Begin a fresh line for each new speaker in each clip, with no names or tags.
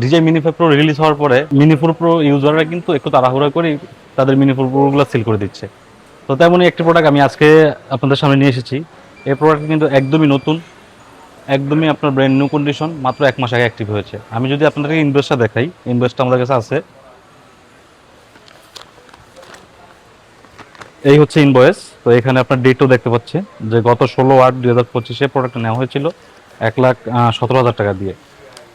DJ five pro release হওয়ার পরে mini four pro ইউজাররা কিন্তু একটু তাড়াহুড়া করে তাদের মিনি ফোর প্রোগুলো সেল করে দিচ্ছে। তো তেমনই একটি প্রোডাক্ট আমি আজকে আপনাদের সামনে নিয়ে এসেছি। এই প্রোডাক্ট কিন্তু একদমই নতুন, একদমই আপনার ব্র্যান্ড নিউ কন্ডিশন মাত্র এক মাস আগে অ্যাক্টিভ হয়েছে। আমি যদি আপনাদেরকে ইনভেস্টটা দেখাই ইনভেস্টটা আমাদের কাছে আছে। এই হচ্ছে ইনভয়েস তো এখানে আপনার ডেটও দেখতে পাচ্ছি যে গত ষোলো আট দুই হাজার পঁচিশে প্রোডাক্টটা নেওয়া হয়েছিল এক লাখ সতেরো হাজার টাকা দিয়ে।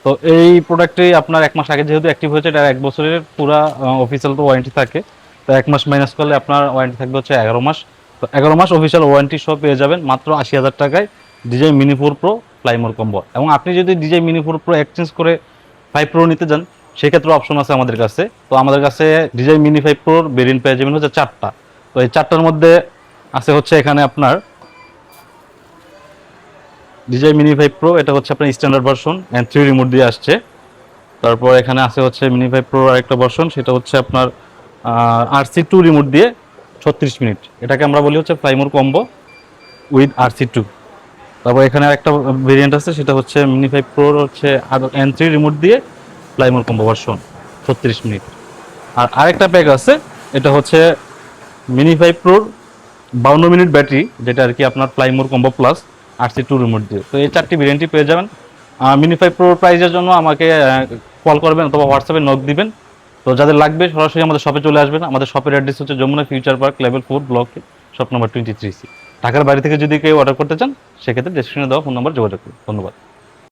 তো এই প্রোডাক্টে আপনার এক মাস আগে যেহেতু অ্যাক্টিভ হয়েছে, এটা এক বছরের পুরা অফিসিয়াল তো ওয়ারেন্টি থাকে। তো এক মাস মাইনাস করলে আপনার ওয়ারেন্টি থাকবে হচ্ছে এগারো মাস। তো এগারো মাস অফিসিয়াল ওয়ারেন্টি সহ পেয়ে যাবেন মাত্র আশি হাজার টাকায় DJI mini four pro fly more combo এবং আপনি যদি DJI mini four pro exchange করে ফাইভ প্রো নিতে যান, সেক্ষেত্রে অপশন আছে আমাদের কাছে। তো আমাদের কাছে ডিজাই মিনি ফাইভ প্রোর ভেরিয়েন্ট পেয়ে যাবেন হচ্ছে চারটা। তো এই চারটার মধ্যে আছে হচ্ছে এখানে আপনার ডিজাই মিনি ফাইভ প্রো এটা হচ্ছে আপনার standard version and three remote দিয়ে আসছে। তারপর এখানে আছে হচ্ছে মিনি ফাইভ প্রো আরেকটা ভার্সন সেটা হচ্ছে আপনার আর সি টু রিমোট দিয়ে ছত্রিশ মিনিট। এটাকে আমরা বলি হচ্ছে fly more combo with R C two তারপর এখানে আরেকটা ভেরিয়েন্ট আছে, সেটা হচ্ছে মিনি ফাইভ প্রোর হচ্ছে এন থ্রি রিমোট দিয়ে প্লাইমোর কম্বো ভার্সন ছত্রিশ মিনিট। আর আরেকটা প্যাক আছে, এটা হচ্ছে মিনি ফাইভ প্রোর বাউন্ন মিনিট ব্যাটারি, যেটা আর কি আপনার fly more combo plus R C two remote দিয়ে তো এই চারটি ভ্যারিয়েন্টই পেয়ে যাবেন। মিনি ফাইভ প্রো প্রাইজের জন্য আমাকে কল করবেন অথবা হোয়াটসঅ্যাপে নক দিবেন। তো যাদের লাগবে সরাসরি আমাদের শপে চলে আসবেন। আমাদের শপের অ্যাড্রেস হচ্ছে Jamuna future park level four block shop number twenty three C ঢাকার বাড়ি থেকে যদি কেউ অর্ডার করতে চান, সেক্ষেত্রে ডেসক্রিপশনে দেওয়া ফোন নম্বর যোগাযোগ করুন। ধন্যবাদ।